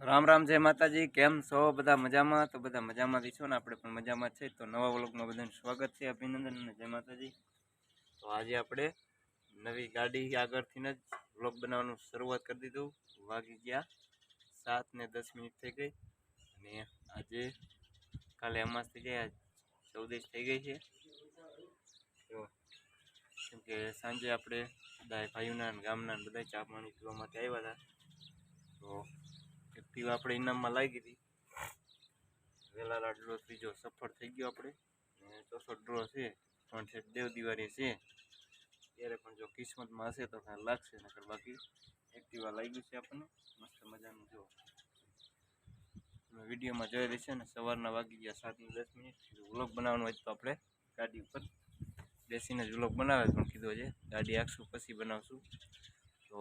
રામ રામ, જય માતાજી. કેમ છો? બધા મજામાં? તો બધા મજામાંથી છો ને? આપણે પણ મજામાં છે. તો નવા વ્લોગમાં બધાનું સ્વાગત છે, અભિનંદન અને જય માતાજી. તો આજે આપણે નવી ગાડી આગળથી જ વ્લોગ બનાવવાનું શરૂઆત કરી દીધું. વાગી ગયા સાત ને દસ મિનિટ થઈ ગઈ અને આજે કાલે અમાસ થઈ ગયા ચૌદશ થઈ ગઈ છે. તો કેમ કે સાંજે આપણે બધા ભાઈઓના ગામના બધા ચા પાણી પીવા માટે આવ્યા હતા. તો એક્ટિવ આપણે ઇનામમાં લાગી હતી. વેલાલા ડ્રો ત્રીજો સફળ થઈ ગયો આપણે. ચોથો ડ્રો છે પણ છે, દેવ દિવાળી છે. ત્યારે પણ જો કિસ્મતમાં હશે તો કાંઈ લાગશે, નકર બાકી એક્ટિવા લાગ્યું છે આપણને. મસ્ત મજાનું જો. વિડીયોમાં જોઈ છે ને સવારના વાગી ગયા સાતની દસ મિનિટ. વ્લોગ બનાવવાનો હોય તો આપણે ગાડી ઉપર બેસીને જ વ્લોગ બનાવે, પણ કીધું છે ગાડી આખશું, પછી બનાવશું. તો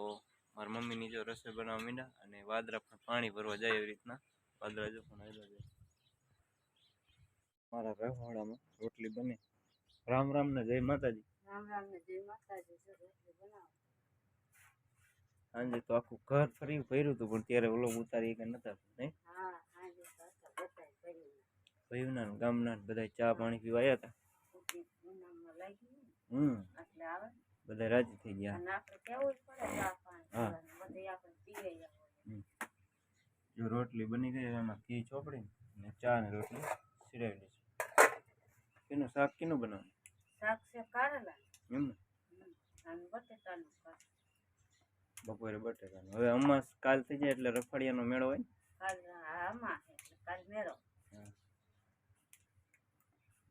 મારા મમ્મીની જો રસોઈ બનાવવા માંડ્યા અને વાદરા પણ પાણી ભરવા જાય એવી રીતના. વાદરા જો પણ આવ્યા છે. મારા રહોડામાં રોટલી બને. રામ રામ ને જય માતાજી. રામ રામ ને જય માતાજી રોટલી બનાવો. સાંજે તો આખું ઘર ફરી ભર્યું હતું પણ ત્યારે ઓલો ઉતારી કે નતા નહીં? હા સાંજે બધાય કરીને ભાઈઓના ને ગામના બધા ચા પાણી પીવા આવ્યા હતા. હમ. એટલે આવે. બધા રાજી થઈ ગયા. જ રોટલી બની ગઈ એમાં ઘી ચોપડી ને ચા ને રોટલી સિરાવી દઈશું એનું શાક કેનું બનાવવાનું? શાક છે કારેલા એમ ને? બટેટાનું બપોરે બટેકાનું હવે અમાસ કાલ થઈ જાય એટલે રફાડિયાનો મેળો હોય કાલ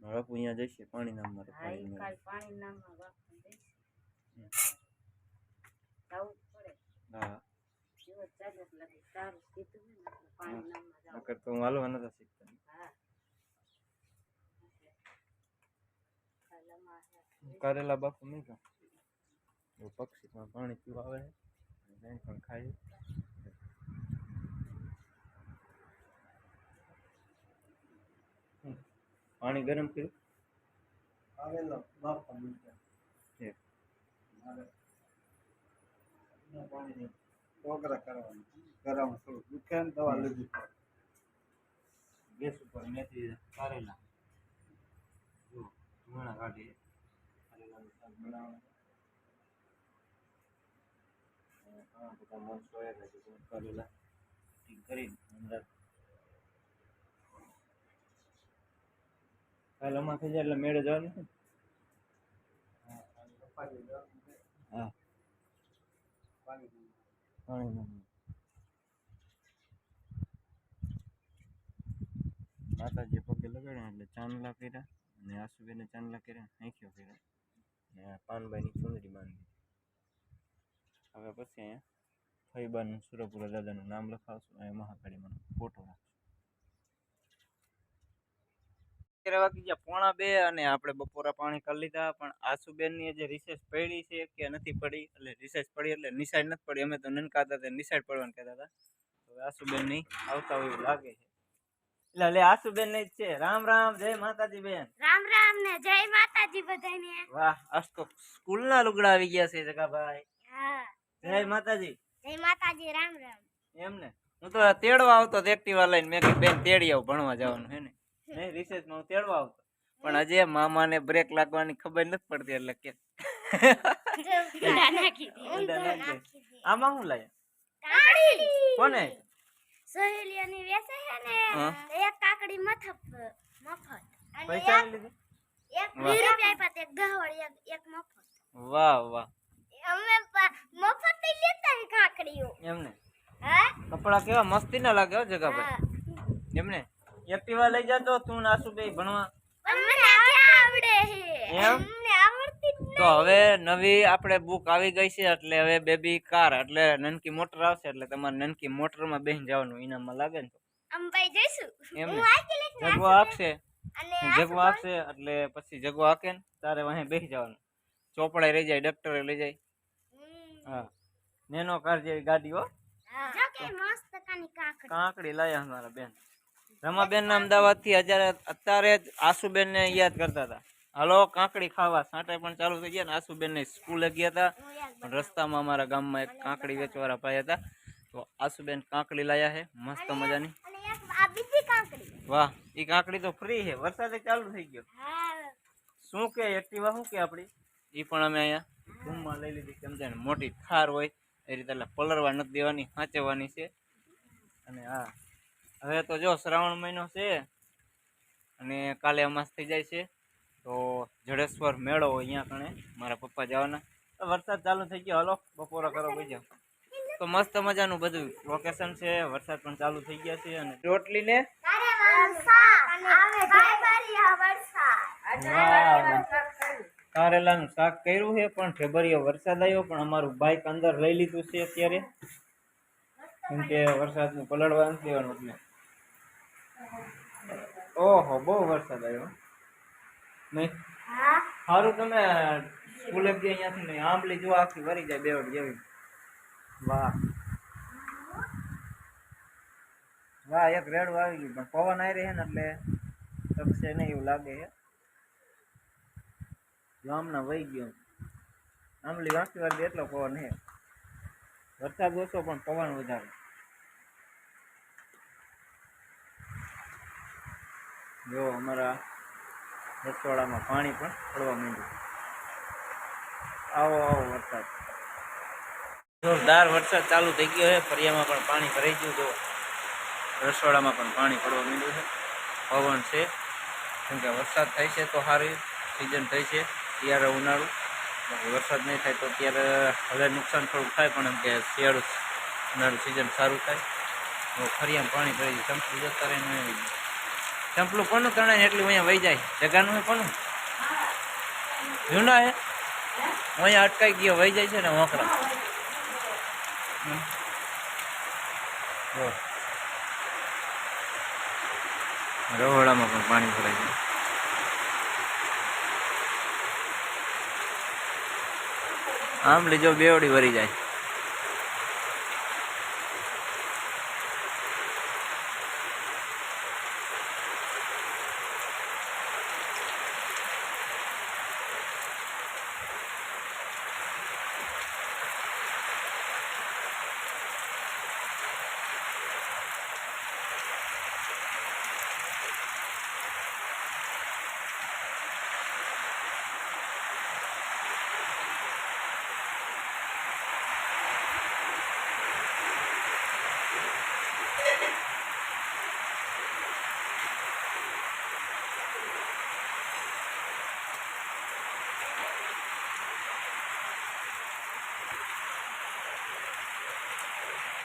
અહીંયા જશે પાણી નામમાં કાલ પાણી નામમાં હા. નકર તો હું હાલવા નતા શીખતા. કારેલા બાપુ નહીં કા પક્ષી પણ પાણી પીવા આવે છે અને પણ ખાય હમ. પાણી ગરમ કર્યું? આવેલો બાપા મૂક્યા. પાણીની ટોકરા કરવાની. ગરમ થોડું દુખે ને દવા લીધી ગેસ ઉપર મેથી કારેલા જો ધુણા કાઢી. કારેલાનું શાક બનાવવાનું. ઘણા બધા માણસો આવ્યા છે કારેલા. ઠીક કરીને અંદર. કાલ અમાર થઈ જાય એટલે મેળે જવાનું છે ને? પાણી ગરમ છે, હા પાણી ગરમ. નાખવાનું. પગે લગાડ્યા એટલે ચાંદલા કર્યા અને આસુબેને ચાંદલા કર્યા આંખ્યો કર્યા. અને પાનબાઈની ચુંદડી બાંધી હવે પછી અહીંયા ફઈબાનું સુરપુરા દાદાનું નામ લખાવશું અહીંયા મહાકાળીમાંનો ફોટો રાખશું. અત્યારે વાગી ગયા પોણા બે અને આપણે બપોરા પાણી કરી લીધા પણ આસુબેનની જે રિસેસ પડી છે કે નથી પડી એટલે રિસેસ પડી એટલે નિશાળ નથી પડી. અમે તો નનકા હતા તે નિશાળ પડવાનું કહેતા હતા. હવે આસુબેન આવતા હોય એવું લાગે છે. એટલે એટલે આસુબેન ને જ છે. રામ રામ જય માતાજી બેન. રામ રામ ને જય માતાજી બધાને વાહ આજ તો સ્કૂલના લુગડા આવી ગયા છે જગાભાઈ. હા. જય માતાજી. જય માતાજી રામ રામ. એમ ને હું તો તેડવા આવતો તો એક્ટિવા લઈને. મેં બેન તેડી આવું ભણવા જવાનું હે ને. નહીં રિસેસમાં હું તેડવા આવતો. પણ હજી મામાને બ્રેક લાગવાની ખબર નથી પડતી એટલે કે. આમાં શું લાયા? કાકડી. કોને? સહેલીઓની વેસે છે ને. એક કાકડી મથપ મફત. અને પૈસા એક એક વીસ રૂપિયા આપ્યા એક દહવડ એક એક મફત. વાહ વાહ. અમે મફતથી લેતા કાકડીઓ. એમને? હા? કપડા કેવા મસ્તી ના લાગે હો જગાભાઈ હા. એમને? એક્ટિવા લઈ જતો તું નાસુ ભાઈ ભણવા. તો હવે નવી આપણે બુક આવી ગઈ છે એટલે હવે બેબી કાર એટલે નનકી મોટર આવશે એટલે તમારે નનકી મોટરમાં બેસી જવાનું ઇનામમાં લાગે ને જગવો આપશે. અને જગવો આપશે એટલે પછી જગવો હાકે ને તારે વાહે બેસી જવાનું. ચોપડાઈ રહી જાય ડોક્ટરે લઈ જાય. હા. નેનો કાર જેવી ગાડી હો. જો કે મસ્ત કાની કાકડી. કાંકડી લાયા અમારા બેન. રમાબેન ના અમદાવાદથી અત્યારે જ આસુબેન ને યાદ કરતા હતા. હાલો કાંકડી ખાવા. સાંટે પણ ચાલુ થઈ ગયા ને આસુબેન ને સ્કૂલે ગયા હતા. પણ રસ્તામાં અમારા ગામમાં એક કાંકડી વેચવાળા ભાઈ હતા. તો આસુબેન કાંકડી લાયા છે. મસ્ત મજાની. વાહ એ કાંકડી તો ફ્રી છે. વરસાદ ચાલુ થઈ ગયો. શું કે એક્ટિવા શું કે આપણી એ પણ અમે અહીંયા રૂમમાં લઈ લીધી કેમ જાણે મોટી થાર હોય. એ રીતે એટલે પલરવા નથી દેવાની સાચવવાની છે. અને હા હવે તો જો શ્રાવણ મહિનો છે અને કાલે અમાસ થઈ જાય છે, તો જડેશ્વર મેળો હોય અહીંયા કણે મારા પપ્પા જવાના. વરસાદ ચાલુ થઈ ગયો, હલો, બપોરા કરો ભાઈ તો મસ્ત મજાનું બધું લોકેશન છે, વરસાદ પણ ચાલુ થઈ ગયા છે અને રોટલી ને કારેલાનું શાક કર્યું છે, પણ ફેબ્રુઆરી વરસાદ આવ્યો, પણ અમારું બાઇક અંદર લઈ લીધું છે અત્યારે. કેમ કે વરસાદનું પલડવા નથી દેવાનું એટલે ઓહો બહુ વરસાદ આવ્યો. નહીં? હા? સારું તમે સ્કૂલે ગયા અહીંયાથી નહીં. આંબલી જો આખી વરી જાય બેવડ જેવી. વાહ. વાહ એક રેડું આવી ગયું. પણ પવન આવી રહી છે ને એટલે શકશે નહીં એવું લાગે છે. ગામના વહી ગયો. આંબલી વાંકી વાર એટલો પવન છે. વરસાદ ઓછો પણ પવન વધારે. જો અમારા રસોડામાં પાણી પણ પડવા માંડ્યું. આવો આવો વરસાદ. જોરદાર વરસાદ ચાલુ થઈ ગયો છે. ફરિયામાં પણ પાણી ભરાઈ ગયું. જો રસોડામાં પણ પાણી પડવા માંડ્યું છે. પવન છે. કેમ કે વરસાદ થાય છે તો સારી સિઝન થઈ છે. ત્યારે ઉનાળું. વરસાદ નહીં થાય તો ત્યારે હવે નુકસાન થોડુંક થાય, પણ એમ કે શિયાળું ઉનાળું સિઝન સારું થાય. ફરિયામાં પાણી ભરાઈ ગયું. ચંપલું જતા રહે ને આવી જાય ચંપલું કોનું તણાય એટલું અહીંયા વહી જાય? જગાનું કોનું? જૂના હે અહીંયા અટકાઈ ગયો, વહી જાય છે ને હમ. રહોડામાં પણ પાણી ભરાય જાય આમ લીજો બેવડી ભરી જાય.